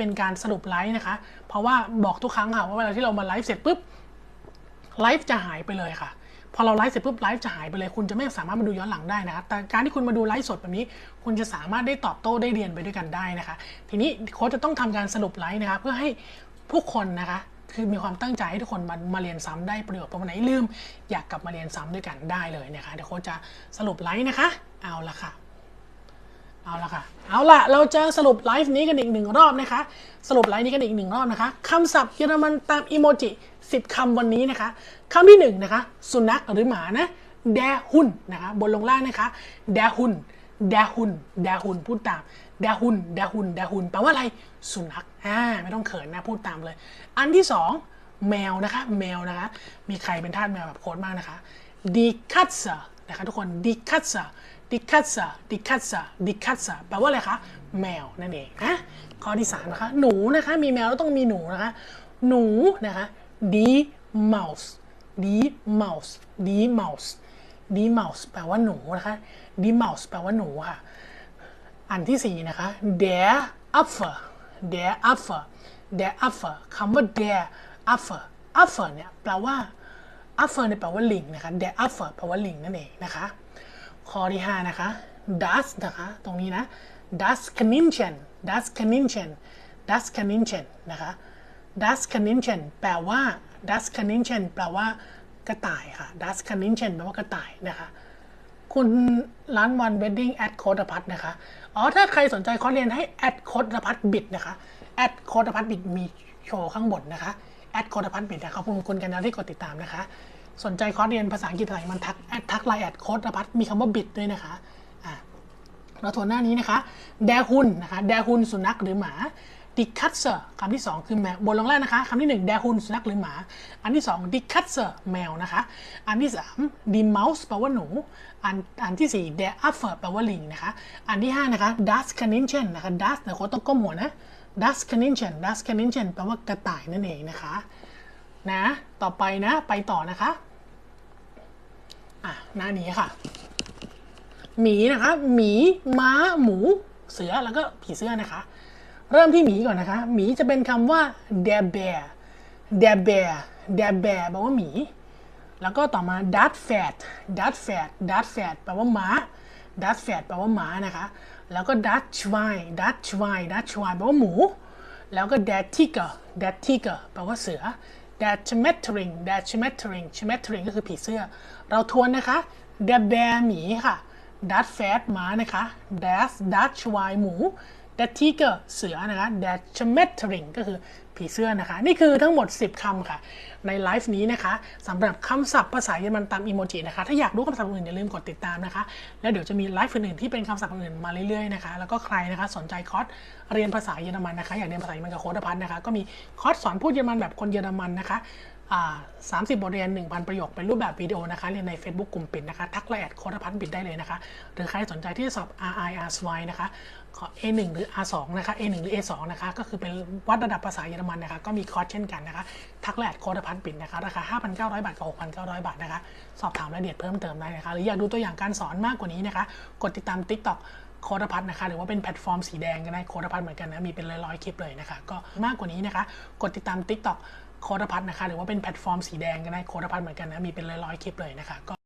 เป็นการสรุปไลฟ์นะคะ เพราะว่าบอกทุกครั้งค่ะว่าเวลาที่เรามาไลฟ์เสร็จปุ๊บไลฟ์จะหายไปเลยค่ะพอเราไลฟ์เสร็จปุ๊บไลฟ์จะหายไปเลย คุณจะไม่สามารถมาดูย้อนหลังได้นะคะแต่การที่คุณมาดูไลฟ์สดแบบนี้ คุณจะสามารถได้ตอบโต้ได้เรียนไปด้วยกันได้นะคะ ทีนี้โค้ชจะต้องทำการสรุปไลฟ์นะคะเพื่อให้ผู้คนนะคะคือมีความตั้งใจให้ทุกคนมามาเรียนซ้ำได้ประโยชน์พอวันไหนลืม อยากกลับมาเรียนซ้ำด้วยกันได้เลยนะคะเดี๋ยวโค้ชจะสรุปไลฟ์นะคะ เอาละค่ะ เอาละค่ะ เอาละเราจะสรุปไลฟ์นี้กันอีกหนึ่งรอบนะคะ สรุปไลฟ์นี้กันอีกหนึ่งรอบนะคะคำศัพท์เยอรมันตามอีโมจิ10คำวันนี้นะคะคำที่หนึ่งนะคะสุนัขหรือหมานะแดหุนนะคะบนลงล่างนะคะแดหุนแดหุนแดหุนพูดตามแดหุนแดหุนแดหุนแปลว่าอะไรสุนัขอ่าไม่ต้องเขินนะพูดตามเลย อันที่สองแมวนะคะแมวนะคะมีใครเป็นทาสแมวแบบโค้ดมากนะคะดีคัตเซนะคะทุกคนดีคัตเซ ดิคัตซาดิคัตซาดิคัตซาแปลว่าอะไรคะ แมวนั่นเองนะข้อที่สามนะคะ หนูนะคะ มีแมวแล้วต้องมีหนูนะคะ หนูนะคะดีเมาส์ดีเมาส์ดีเมาส์ดีเมาส์แปลว่าหนูนะคะดีเมาส์แปลว่าหนูค่ะ อันที่สี่นะคะ der Affe der Affe der Affe คำว่า der Affe Affe เนี่ยแปลว่า Affe เนี่ยแปลว่าลิงนะคะ der Affe แปลว่าลิงนั่นเองนะคะ ข้อที่ 5 นะคะ das นะคะ ตรงนี้นะ das Kaninchen das Kaninchen das Kaninchen นะคะ das Kaninchen แปลว่า das Kaninchen แปลว่ากระต่ายค่ะ das Kaninchen แปลว่ากระต่ายนะคะ คุณร้านวันเวดดิ้งแอดโคดพัทนะคะ อ๋อ ถ้าใครสนใจคอร์สเรียนให้แอดโคดพัทบิดนะคะแอดโคดพัทบิดมีโชว์ข้างบนนะคะแอดโคดพัทบิดนะขอบคุณคุณกันนะที่กดติดตามนะคะ สนใจคอร์สเรียนภาษาอังกฤษอะไรมันทักแอดทักไลน์แอดโคดพัทมีคำว่าบิดด้วยนะคะอะเราทวนหน้านี้นะคะ แดฮุนนะคะ แดฮุนสุนัขหรือหมาดิคัตเซอร์คำที่ 2 คือแมวบนลงล่างนะคะคำที่ 1 แดฮุนสุนัขหรือหมา อันที่2ดิคัตเซอร์แมวนะคะ อันที่3ดิเมาส์แปลว่าหนู อันอันที่4แดอัฟเฟอร์แปลว่าลิงนะคะ อันที่ 5 นะคะดัสคานินเชนนะคะดัสเดี๋ยวโค้ชต้องก้มหัวนะดัสคานินเชนดัสคานินเชนแปลว่ากระต่ายนั่นเองนะคะนะต่อไปนะไปต่อนะคะ อะหน้านี้ค่ะ หมีนะคะหมีม้าหมูเสือแล้วก็ผีเสื้อนะคะ เริ่มที่หมีก่อนนะคะ หมีจะเป็นคำว่า der bear der bear der bear แปลว่าหมี แล้วก็ต่อมา dat fat dat fat dat fat แปลว่าม้า dat fat แปลว่าม้านะคะ แล้วก็ dat schwein dat schwein dat schwein แปลว่าหมู แล้วก็ dat tiger dat tiger แปลว่าเสือ dat schmetterling dat schmetterling schmetterling ก็คือผีเสื้อ เราทวนนะคะ der bear หมีค่ะ dat fat ม้านะคะ das dat schwein หมู dat tiger เสือนะคะ dat chimettering ก็คือผีเสื้อนะคะ นี่คือทั้งหมด 10คำค่ะ ในไลฟ์นี้นะคะสำหรับคำศัพท์ภาษาเยอรมันตามอีโมจินะคะ ถ้าอยากรู้คำศัพท์อื่นอย่าลืมกดติดตามนะคะ แล้วเดี๋ยวจะมีไลฟ์อื่นๆที่เป็นคำศัพท์อื่นมาเรื่อยๆนะคะ แล้วก็ใครนะคะสนใจคอร์สเรียนภาษาเยอรมันนะคะ อยากเรียนภาษาเยอรมันกับโค้ดพัฒน์นะคะ ก็มีคอร์สสอนพูดเยอรมันแบบคนเยอรมันนะคะ 30 บทเรียน 1,000 ประโยค เป็นรูปแบบวิดีโอนะคะ เรียนใน Facebook กลุ่มปิดนะคะ ทักไลน์แอดโคดพัฒน์ปิดได้เลยนะคะ หรือใครสนใจที่จะสอบ RI R2 นะคะขอ A1 หรือ R2 นะคะ A1 หรือ A2 นะคะ ก็คือเป็นวัดระดับภาษาเยอรมันนะคะ ก็มีคอร์สเช่นกันนะคะ ทักไลน์แอดโคดพัฒน์ปิดนะคะ ราคา 5,900 บาทกับ 6,900 บาทนะคะ สอบถามรายละเอียดเพิ่มเติมได้นะคะ หรืออยากดูตัวอย่างการสอนมากกว่านี้นะคะ กดติดตาม TikTok โคดพัทนะคะหรือว่าเป็นแพลตฟอร์มสีแดงก็ได้โคดพัทเหมือนกันนะมีเป็นร้อยๆคลิปเลยนะคะ ก็มากกว่านี้นะคะ กดติดตาม TikTok โคดพัทนะคะหรือว่าเป็นแพลตฟอร์มสีแดงก็ได้โคดพัทเหมือนกันนะมีเป็นร้อยๆคลิปเลยนะคะก็